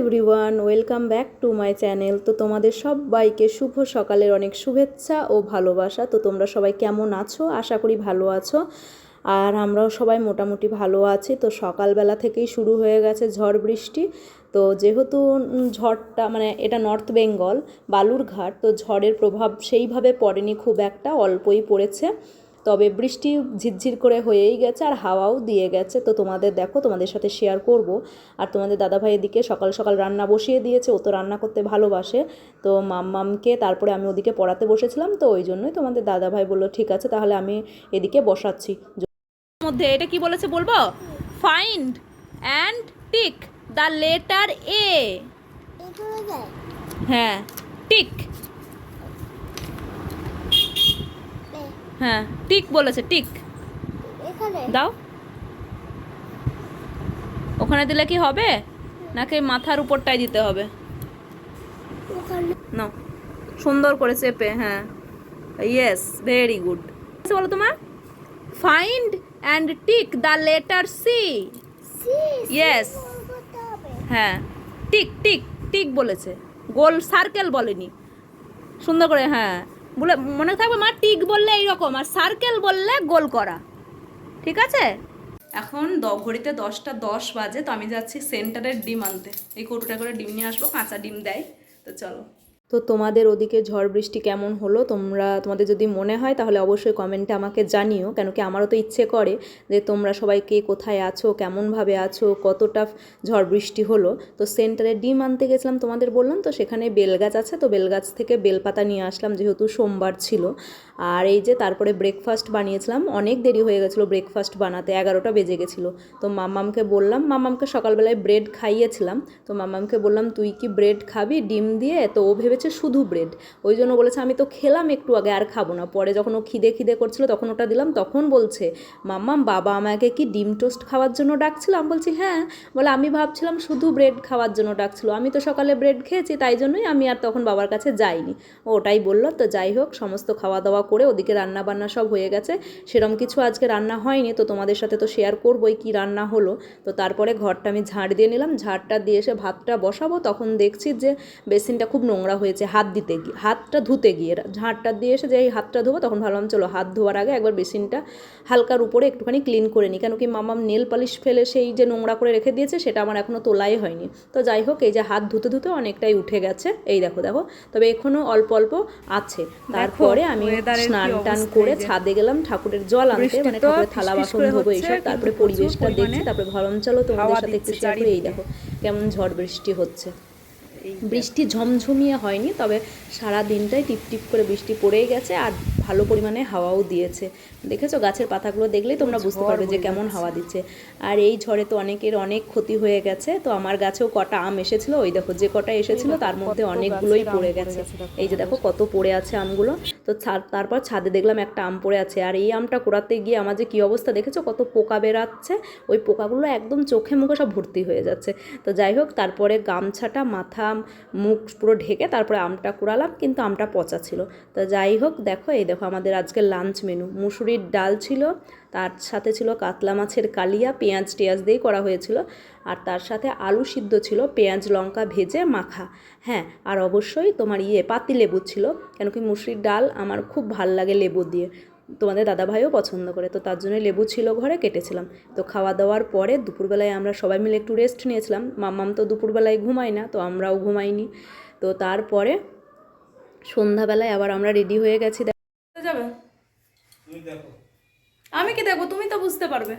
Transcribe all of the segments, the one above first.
Everyone, welcome back to my channel. তো তোমাদের সবাইকে শুভ সকালের অনেক শুভেচ্ছা ও ভালোবাসা। তো তোমরা সবাই কেমন আছো? আশা করি ভালো আছো। আর আমরাও সবাই মোটামুটি ভালো আছি। তো সকালবেলা থেকেই শুরু হয়ে গেছে ঝড় বৃষ্টি। তো যেহেতু ঝড়টা মানে এটা নর্থ বেঙ্গল, বালুরঘাট, তো ঝড়ের প্রভাব সেইভাবে পড়েনি খুব একটা, অল্পই পড়েছে। তবে বৃষ্টি ঝিরঝির করে হয়েই গেছে আর হাওয়াও দিয়ে গেছে। তো তোমাদের দেখো তোমাদের সাথে শেয়ার করব। আর তোমাদের দাদাভাই এদিকে সকাল সকাল রান্না বসিয়ে দিয়েছে ও তো রান্না করতে ভালোবাসে। তো মাম্মামকে তারপরে আমি ওদিকে পড়াতে বসেছিলাম তো ওই জন্যই তোমাদের দাদাভাই বলল ঠিক আছে তাহলে আমি এদিকে বসাচ্ছি। মধ্যে এটা কি বলেছে বলব? Find and tick the letter A হ্যাঁ টিক হ্যাঁ টিক বলেছে টিক। দাও। ওখানে দিলে কি হবে? নাকি মাথার উপরটাই দিতে হবে? না। সুন্দর করে চেপে হ্যাঁ। ইয়েস ভেরি গুড বলো তোমার? Find and tick the letter C C Yes. করতে হবে। হ্যাঁ। টিক টিক টিক বলেছে। গোল সার্কেল বলেনি। সুন্দর করে হ্যাঁ। বলে, মনে থাকবে মা টিক বললে এইরকম, আর সার্কেল বললে গোল করা। ঠিক আছে? এখন ঘড়িতে দশটা দশ বাজে, তো আমি যাচ্ছি সেন্টারের ডিম আনতে। এই কৌটোটা করে ডিম নিয়ে আসব, কাঁচা ডিম দেয়, তো চলো। তো তোমাদের ওদিকে ঝড় বৃষ্টি কেমন হলো? তোমরা, তোমাদের যদি মনে হয় তাহলে অবশ্যই কমেন্টে আমাকে জানিও, কেন কি আমারও তো ইচ্ছে করে যে তোমরা সবাই কে কোথায় আছো, কেমনভাবে আছো, কতটা ঝড় বৃষ্টি হলো। তো সেন্টারে ডিম আনতে গেছিলাম তোমাদের বললাম, তো সেখানে বেলগাছ আছে, তো বেলগাছ থেকে বেলপাতা নিয়ে আসলাম, যেহেতু সোমবার ছিল। আর এই যে তারপরে ব্রেকফাস্ট বানিয়েছিলাম, অনেক দেরি হয়ে গেছিল ব্রেকফাস্ট বানাতে, এগারোটা বেজে গেছিল। তো মাম্মামকে বললাম, মাম্মামকে সকালবেলায় ব্রেড খাইয়েছিলাম, তো মাম্মামকে বললাম, তুই কি ব্রেড খাবি? ডিম দিয়ে? তো ও ভেবেছে শুধু ব্রেড ওই জন্য বলেছে, আমি তো খেলাম একটু আগে, আর খাব না। পরে যখন ও খিদে খিদে করছিল, তখন ওটা দিলাম, তখন বলছে, মাম্মাম, বাবা আমাকে কি ডিম টোস্ট খাওয়ার জন্য ডাকছিল? আমি বলছি হ্যাঁ। বলে, আমি ভাবছিলাম শুধু ব্রেড খাওয়ার জন্য ডাকছিল। আমি তো সকালে ব্রেড খেয়েছি, তাই জন্যই আমি আর তখন বাবার কাছে যাইনি। ও ওটাই বলল, তো যাই হোক, সমস্ত খাওয়া দাওয়া করে ওদিকে রান্না বান্না সব হয়ে গেছে। সেরম কিছু আজকে রান্না হয়নি, তো তোমাদের সাথে তো শেয়ার করবোই কি রান্না হলো। তো তারপরে ঘরটা আমি ঝাড় দিয়ে নিলাম। ঝাড়টা দিয়ে এসে ভাতটা বসাবো, তখন দেখছি যে বেসিনটা খুব নোংরা হয়েছে হাত দিতে গিয়ে হাতটা ধুতে গিয়ে ঝাড়টা দিয়ে এসে যে এই হাতটা ধোবো তখন ভাবলাম চলো হাত ধোয়ার আগে একবার বেসিনটা হালকার উপরে একটুখানি ক্লিন করে নিই। কেন কি মামাম নেল পালিশ ফেলে সেই যে নোংরা করে রেখে দিয়েছে সেটা আমার এখনও তোলাই হয়নি। তো যাই হোক এই যে হাত ধুতে ধুতে অনেকটাই উঠে গেছে। এই দেখো দেখো তবে এখনও অল্প অল্প আছে। তারপরে আমি স্নান টান করে ছাদে গেলাম ঠাকুরের জল আনতে মানে ঠাকুরের থালা বাসন ধোবো এইসব তারপরে পরিবেশটা দেখছি তারপরে ভাবলাম চলো তোমাদের সাথে একটু শেয়ার করি। এই দেখো কেমন ঝড় বৃষ্টি হচ্ছে। বৃষ্টি ঝমঝমিয়ে হয়নি তবে সারা দিনটাই টিপ টিপ করে বৃষ্টি পড়েই গেছে আর ভালো পরিমাণে হাওয়াও দিয়েছে। দেখেছ গাছের পাতাগুলো দেখলেই তোমরা বুঝতে পারবে যে কেমন হাওয়া দিচ্ছে। আর এই ঝড়ে তো অনেকের অনেক ক্ষতি হয়ে গেছে তো আমার গাছেও কটা আম এসেছিল ওই দেখো যে কটা এসেছিল তার মধ্যে অনেকগুলোই পড়ে গেছে। এই যে দেখো কত পড়ে আছে আমগুলো। তো তারপর ছাদে দেখলাম একটা আম পড়ে আছে। আর এই আমটা কুড়াতে গিয়ে আমার যে কী অবস্থা দেখেছ? কত পোকা বেরাচ্ছে ওই পোকাগুলো একদম চোখে মুখে সব ভর্তি হয়ে যাচ্ছে। তো যাই হোক, তারপরে গামছাটা, মাথা, মুখ পুরো ঢেকে তারপরে আমটা কুড়ালাম, কিন্তু আমটা পচা ছিল। তো যাই হোক, দেখো, এই দেখো আমাদের আজকে লাঞ্চ মেনু মুসুরির ডাল ছিল তার সাথে ছিল কাতলা মাছের কালিয়া, পেঁয়াজ টেয়াজ দিয়েই করা হয়েছিল। আর তার সাথে আলু সিদ্ধ ছিল, পেঁয়াজ, লঙ্কা ভেজে মাখা। হ্যাঁ আর অবশ্যই তোমার ইয়ে পাতি লেবু ছিল কেন কি মুসুরির ডাল আমার খুব ভালো লাগে লেবু দিয়ে। তোমাদের দাদাভাইও পছন্দ করে, তো তার জন্য লেবু ছিল ঘরে, কেটেছিলাম। তো খাওয়া দাওয়ার পরে দুপুরবেলায় আমরা সবাই মিলে একটু রেস্ট নিয়েছিলাম। মাম্মাম তো দুপুরবেলায় ঘুমায় না, তো আমরাও ঘুমাইনি। তো তারপরে সন্ধ্যাবেলায় আবার আমরা রেডি হয়ে গেছি। আমি কি দেখব? তুমি তো বুঝতে পারবে।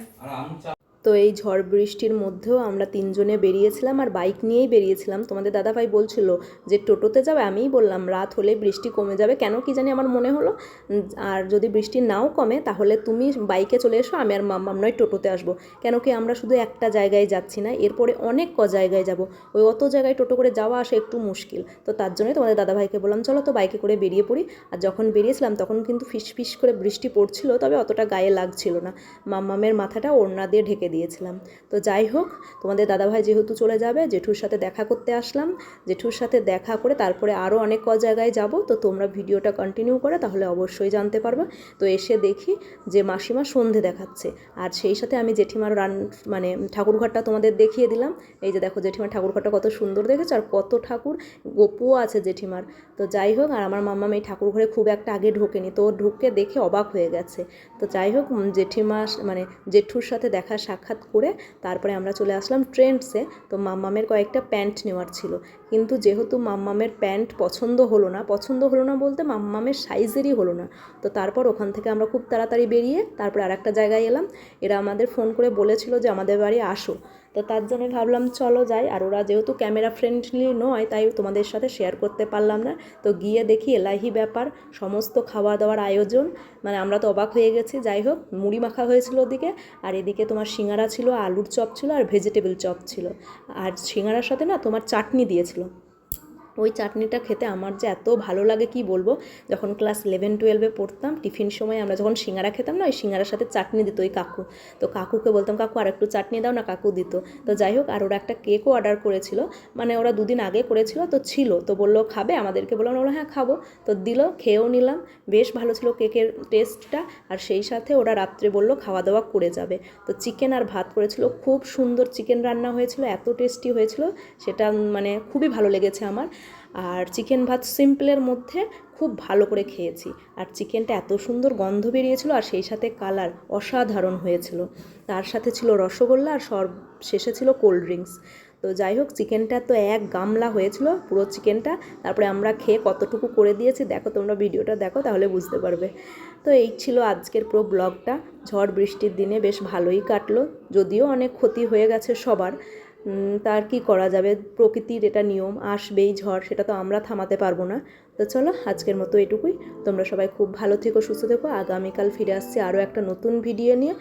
তো এই ঝড় বৃষ্টির মধ্যেও আমরা তিনজনে বেরিয়েছিলাম আর বাইক নিয়েই বেরিয়েছিলাম। তোমাদের দাদাভাই বলছিল যে, টোটোতে যাবে? আমিই বললাম, রাত হলে বৃষ্টি কমে যাবে। কেন কি জানি আমার মনে হলো, আর যদি বৃষ্টি নাও কমে, তাহলে তুমি বাইকে চলে এসো, আমি আর মাম্মাম নয় টোটোতে আসব। কেন কি আমরা শুধু একটা জায়গায় যাচ্ছি না, এরপরে অনেক ক জায়গায় যাব। ওই অত জায়গায় টোটো করে যাওয়া আসা একটু মুশকিল। তো তার জন্যই তোমাদের দাদাভাইকে বললাম, চলো তো বাইকে করে বেরিয়ে পড়ি। আর যখন বেরিয়েছিলাম, তখন কিন্তু ফিস ফিস করে বৃষ্টি পড়ছিল, তবে অতটা গায়ে লাগছিল না। মাম্মামের মাথাটা ওড়না দিয়ে ঢেকে দিয়েছিলাম। তো যাই হোক, তোমাদের দাদাভাই যেহেতু চলে যাবে, জেঠুর সাথে দেখা করতে আসলাম। জেঠুর সাথে দেখা করে তারপরে আরও অনেক ক জায়গায় যাব। তো তোমরা ভিডিওটা কন্টিনিউ করে তাহলে অবশ্যই জানতে পারবে। তো এসে দেখি যে মাসিমা সন্ধে দেখাচ্ছে। আর সেই সাথে আমি জেঠিমার রান মানে ঠাকুরঘরটা তোমাদের দেখিয়ে দিলাম। এই যে দেখো জেঠিমার ঠাকুরঘরটা কত সুন্দর দেখেছ? আর কত ঠাকুর গোপুও আছে জেঠিমার। তো যাই হোক, আর আমার মাম্মা এই ঠাকুর ঘরে খুব একটা আগে ঢোকেনি। তো ঢুকে দেখে অবাক হয়ে গেছে। তো যাই হোক জেঠিমা মানে জেঠুর সাথে দেখা সাক্ষাৎ করে তারপরে আমরা চলে আসলাম ট্রেন্ডসে। তো মাম্মামের কয়েকটা প্যান্ট নেওয়ার ছিল। কিন্তু যেহেতু মাম্মামের প্যান্ট পছন্দ হলো না, পছন্দ হলো না বলতে মাম্মামের সাইজেরই হলো না। তো তারপর ওখান থেকে আমরা খুব তাড়াতাড়ি বেরিয়ে তারপরে আর একটা জায়গায় এলাম। এরা আমাদের ফোন করে বলেছিল যে, আমাদের বাড়ি আসো। তো তার জন্য ভাবলাম চলো যাই। আর ওরা যেহেতু ক্যামেরা ফ্রেন্ডলি নয়, তাই তোমাদের সাথে শেয়ার করতে পারলাম না। তো গিয়ে দেখি এলাহি ব্যাপার, সমস্ত খাওয়া দাওয়ার আয়োজন। মানে আমরা তো অবাক হয়ে গেছি। যাই হোক, মুড়ি মাখা হয়েছিল ওদিকে। আর এদিকে তোমার সিঙ্গারা ছিল, আলুর চপ ছিল আর ভেজিটেবল চপ ছিল। আর সিঙ্গারার সাথে না তোমার চাটনি দিয়েছিল। ওই চাটনিটা খেতে আমার যে এত ভালো লাগে, কি বলব? যখন ক্লাস ইলেভেন টুয়েলভে পড়তাম টিফিন সময় আমরা যখন সিঙ্গারা খেতাম না, ওই সিঙ্গারার সাথে চাটনি দিত ওই কাকু। তো কাকুকে বলতাম, কাকু আর একটু চাটনি দাও না, কাকু দিত। তো যাই হোক, আর ওরা একটা কেকও অর্ডার করেছিল। মানে ওরা দুদিন আগে করেছিল, তো ছিল। তো বলল, খাবে? আমাদেরকে বললাম ওরা হ্যাঁ খাব। তো দিল, খেয়েও নিলাম। বেশ ভালো ছিল কেকের টেস্টটা আর সেই সাথে ওরা রাত্রে বলল খাওয়া দাওয়া করে যাবে। তো চিকেন আর ভাত করেছিল। খুব সুন্দর চিকেন রান্না হয়েছিল, এত টেস্টি হয়েছিল। সেটা মানে খুবই ভালো লেগেছে আমার। আর চিকেন ভাত সিম্পলের মধ্যে খুব ভালো করে খেয়েছি। আর চিকেনটা এত সুন্দর গন্ধ বেরিয়েছিল আর সেই সাথে কালার অসাধারণ হয়েছিল। তার সাথে ছিল রসগোল্লা আর সব শেষে ছিল কোল্ড ড্রিঙ্কস। তো যাই হোক, চিকেনটা তো এক গামলা হয়েছিল, পুরো চিকেনটা। তারপরে আমরা খেয়ে কতটুকু করে দিয়েছি, দেখো তোমরা ভিডিওটা দেখো, তাহলে বুঝতে পারবে। তো এই ছিল আজকের পুরো ব্লগটা। ঝড় বৃষ্টির দিনে বেশ ভালোই কাটলো, যদিও অনেক ক্ষতি হয়ে গেছে সবার। তার কি করা যাবে? প্রকৃতির এটা নিয়ম, আসবেই ঝড়, সেটা তো আমরা থামাতে পারব না। তো চলো, আজকের মতো এটুকুই। তোমরা সবাই খুব ভালো থেকো, সুস্থ থেকো। আগামীকাল ফিরে আসছি আরও একটা নতুন ভিডিও নিয়ে।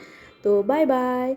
তো বাই বাই